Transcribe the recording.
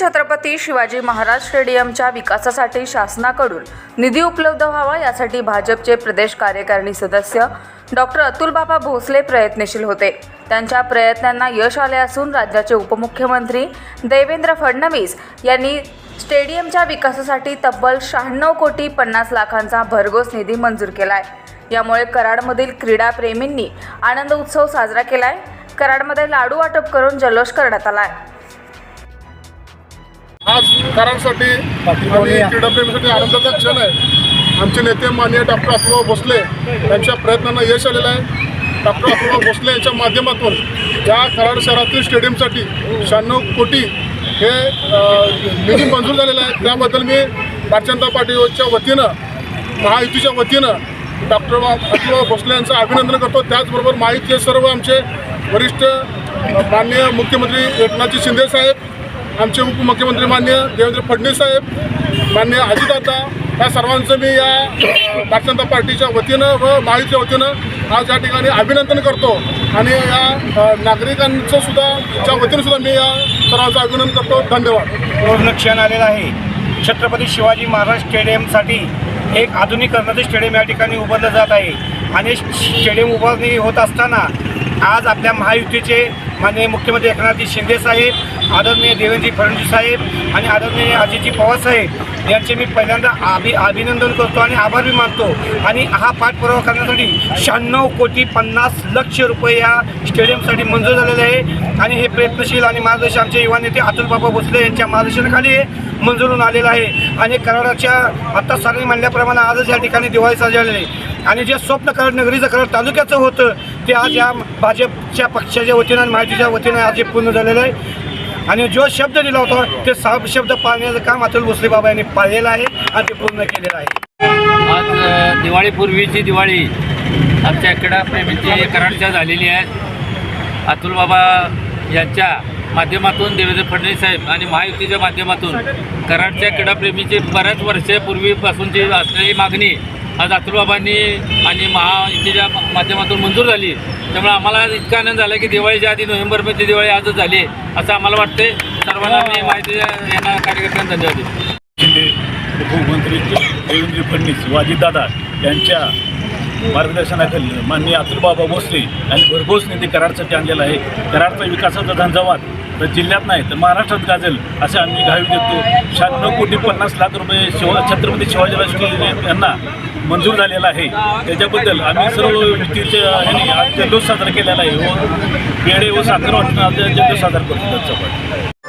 छत्रपती शिवाजी महाराज स्टेडियमच्या विकासासाठी शासनाकडून निधी उपलब्ध व्हावा यासाठी भाजपचे प्रदेश कार्यकारिणी सदस्य डॉक्टर अतुलबाबा भोसले प्रयत्नशील होते. त्यांच्या प्रयत्नांना यश आले असून राज्याचे उपमुख्यमंत्री देवेंद्र फडणवीस यांनी स्टेडियमच्या विकासासाठी तब्बल शहाण्णव कोटी पन्नास लाखांचा भरघोस निधी मंजूर केला आहे यामुळे कराडमधील क्रीडाप्रेमींनी आनंद उत्सव साजरा केला आहे कराडमध्ये लाडू वाटप करून जल्लोष करण्यात आला आहे आज कराडसाठी आणि क्रीडाप्रेमीसाठी आनंदाचा क्षण आहे. आमचे नेते माननीय डॉक्टर अथुराव भोसले यांच्या प्रयत्नांना यश आलेलं आहे. डॉक्टर अथुराव भोसले यांच्या माध्यमातून या कराड शहरातील स्टेडियमसाठी शहाण्णव कोटी हे निधी मंजूर झालेला आहे. त्याबद्दल मी भारतीय जनता पार्टीच्या वतीनं महायुतीच्या वतीनं डॉक्टर अथुराव भोसले यांचं अभिनंदन करतो. त्याचबरोबर महायुतीचे सर्व आमचे वरिष्ठ माननीय मुख्यमंत्री एकनाथजी शिंदे साहेब आमचे उपमुख्यमंत्री मान्य देवेंद्र फडणवीस साहेब मान्य अजितदादा या सर्वांचं मी या भारतीय जनता पार्टीच्या वतीनं व महायुतीच्या वतीनं आज या ठिकाणी अभिनंदन करतो. आणि या नागरिकांचं सुद्धा च्या वतीनं सुद्धा मी या सर्वांचं अभिनंदन करतो. धन्यवाद. पूर्ण क्षण आलेला आहे. छत्रपती शिवाजी महाराज स्टेडियमसाठी एक आधुनिकरणाचं स्टेडियम या ठिकाणी उभारलं जात आहे. आणि स्टेडियम उभारणी होत असताना आज आपल्या महायुतीचे माननीय मुख्यमंत्री एकनाथजी शिंदे साहेब आदरणीय देवेंद्रजी फडणवीस साहेब आणि आदरणीय अजितजी पवार साहेब यांचे मी पहिल्यांदा अभि अभिनंदन करतो आणि आभार बी मानतो. आणि हा पाठपुरावा करण्यासाठी शहाण्णव कोटी पन्नास लक्ष रुपये या स्टेडियमसाठी मंजूर झालेले आहे. आणि हे प्रयत्नशील आणि मार्गदर्शन आमचे युवा नेते अतुलबाबा भोसले यांच्या मार्गदर्शनाखाली हे मंजूर होऊन आलेलं आहे. आणि कराडाच्या आत्ता सरांनी म्हणल्याप्रमाणे आजच या ठिकाणी दिवाळी साजवलेली आहे. आणि जे स्वप्न कराड नगरीचं कराड तालुक्याचं होतं ते आज या भाजपच्या पक्षाच्या वतीनं आणि माहितीच्या वतीनं आज हे पूर्ण झालेलं आहे. आणि जो शब्द दिला होता ते साफ शब्द पाळण्याचं काम अतुल भोसले बाबा यांनी पाळलेलं आहे आणि ते पूर्ण केलेलं आहे. आज दिवाळीपूर्वीची दिवाळी आमच्या क्रीडाप्रेमींची कराडच्या झालेली आहे. अतुल बाबा यांच्या माध्यमातून देवेंद्र फडणवीस साहेब आणि महायुतीच्या माध्यमातून कराडच्या क्रीडाप्रेमीची बऱ्याच वर्षापूर्वीपासूनची असलेली मागणी आज अतुलबाबांनी आणि महायुतीच्या माध्यमातून मंजूर झाली त्यामुळे आम्हाला इतका आनंद झाला की दिवाळीच्या आधी नोव्हेंबरमध्ये दिवाळी आजच झाली आहे असं आम्हाला वाटते सर्वांना मी माहितीच्या यांना कार्यकर्त्यांना धन्यवाद शिंदे उपमुख्यमंत्री देवेंद्र फडणवीस व अजितदादा यांच्या मार्गदर्शनाखाली माननीय अतुलबाबा भोसले यांनी भरघोस निधी कराडसाठी आणलेला आहे. कराडचा विकासाचा झंझावात तर जिल्ह्यात नाही तर महाराष्ट्रात गाजेल असे आम्ही घावी देतो शहाण्णव कोटी पन्नास लाख रुपये शिवा छत्रपती शिवाजीराव स्टेडियम यांना मंजूर झालेला आहे. त्याच्याबद्दल आम्ही सर्व व्यक्तीच्या ह्यांनी आज जल्लोष साजरा केलेला आहे व पेढे व साखर वाटून आज जल्लोष साजरा करतो त्यांचा